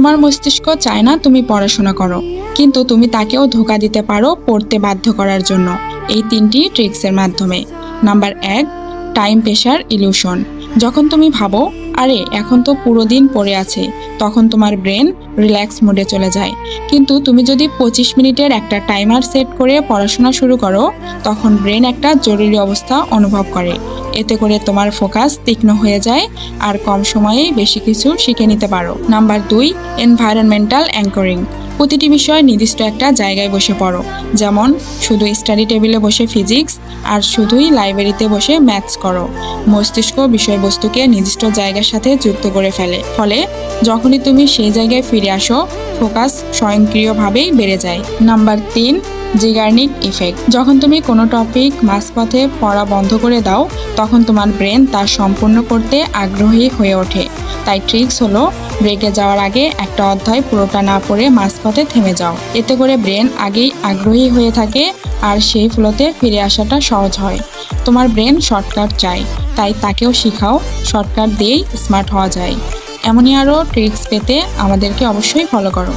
তোমার মস্তিষ্ক চায় না তুমি পড়াশোনা করো, কিন্তু তুমি তাকেও ধোকা দিতে পারো পড়তে বাধ্য করার জন্য। এই তিনটি ট্রিক্সের মাধ্যমে। নাম্বার এক, টাইম প্রেশার ইলিউশন যখন তুমি ভাবো, আরে, এখন তো পুরো দিন পড়ে আছে তখন তোমার ব্রেন রিল্যাক্স মোডে চলে যায়। কিন্তু তুমি যদি পঁচিশ মিনিটের একটা টাইমার সেট করে পড়াশোনা শুরু করো, তখন ব্রেন একটা জরুরি অবস্থা অনুভব করে। এতে করে তোমার ফোকাস তীক্ষ্ণ হয়ে যায় আর কম সময়ে বেশি কিছু শিখে নিতে পারো। নাম্বার দুই এনভায়রনমেন্টাল অ্যাঙ্করিং প্রতিটি বিষয় নির্দিষ্ট একটা জায়গায় বসে পড়ো। যেমন শুধু স্টাডি টেবিলে বসে ফিজিক্স আর শুধুই লাইব্রেরিতে বসে ম্যাথস করো। মস্তিষ্ক বিষয়বস্তুকে নির্দিষ্ট জায়গার সাথে যুক্ত করে ফেলে। ফলে, যখনই তুমি সেই জায়গায় ফিরে আসো, ফোকাস স্বয়ংক্রিয়ভাবেই বেড়ে যায়। নাম্বার তিন জিগার্নিক ইফেক্ট। যখন তুমি কোনো টপিক মাঝপথে পড়া বন্ধ করে দাও, তখন তোমার ব্রেন তা সম্পূর্ণ করতে আগ্রহী হয়ে ওঠে। তাই ট্রিক্স হলো, ব্রেকে যাওয়ার আগে একটা অধ্যায় পুরোটা না পড়ে মাঝপথে থেমে যাও। এতে করে ব্রেন আগেই আগ্রহী হয়ে থাকে আর সেই ফ্লোতে ফিরে আসাটা সহজ হয়। তোমার ব্রেন শর্টকাট চাই তাই তাকেও শিখাও, শর্টকাট দিয়েই স্মার্ট হওয়া যায়। এমনই আরও ট্রিক্স পেতে আমাদেরকে অবশ্যই ফলো করো।